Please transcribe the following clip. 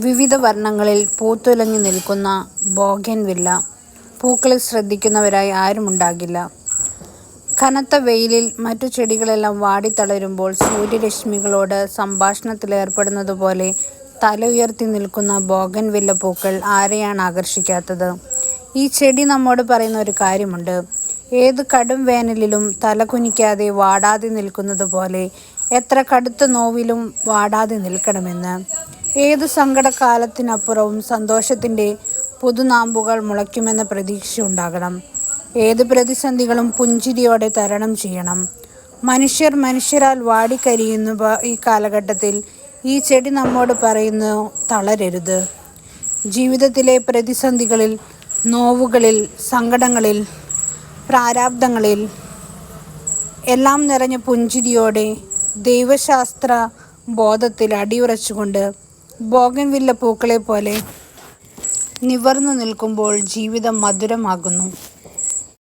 വിവിധ വർണങ്ങളിൽ പൂത്തുലഞ്ഞു നിൽക്കുന്ന ബോഗൻവില്ല. പൂക്കളിൽ ശ്രദ്ധിക്കുന്നവരായി ആരുമുണ്ടാകില്ല. കനത്ത വെയിലിൽ മറ്റു ചെടികളെല്ലാം വാടിത്തളരുമ്പോൾ സൂര്യരശ്മികളോട് സംഭാഷണത്തിലേർപ്പെടുന്നതുപോലെ ഉയർത്തി നിൽക്കുന്ന ബോഗൻവില്ല പൂക്കൾ ആരെയാണ് ആകർഷിക്കാത്തത്? ഈ ചെടി നമ്മോട് പറയുന്ന ഒരു കാര്യമുണ്ട്. ഏത് ഏതു തല കുനിക്കാതെ വാടാതെ നിൽക്കുന്നത് പോലെ എത്ര കടുത്ത നോവിലും വാടാതെ നിൽക്കണമെന്ന്. ഏതു സങ്കടകാലത്തിനപ്പുറവും സന്തോഷത്തിന്റെ പുതുനാമ്പുകൾ മുളയ്ക്കുമെന്ന പ്രതീക്ഷയുണ്ടാകണം. ഏത് പ്രതിസന്ധികളും പുഞ്ചിരിയോടെ തരണം ചെയ്യണം. മനുഷ്യർ മനുഷ്യരാൽ വാടിക്കരിയുന്ന ഈ കാലഘട്ടത്തിൽ ഈ ചെടി നമ്മോട് പറയുന്നു തളരരുത്. ജീവിതത്തിലെ പ്രതിസന്ധികളിൽ, നോവുകളിൽ, സങ്കടങ്ങളിൽ, പ്രാരാബ്ദങ്ങളിൽ എല്ലാം നിറഞ്ഞ പുഞ്ചിരിയോടെ ദൈവശാസ്ത്ര ബോധത്തിൽ അടിയുറച്ചുകൊണ്ട് ബോഗൻവില്ല പൂക്കളെ പോലെ നിവർന്നു നിൽക്കുമ്പോൾ ജീവിതം മധുരമാകുന്നു.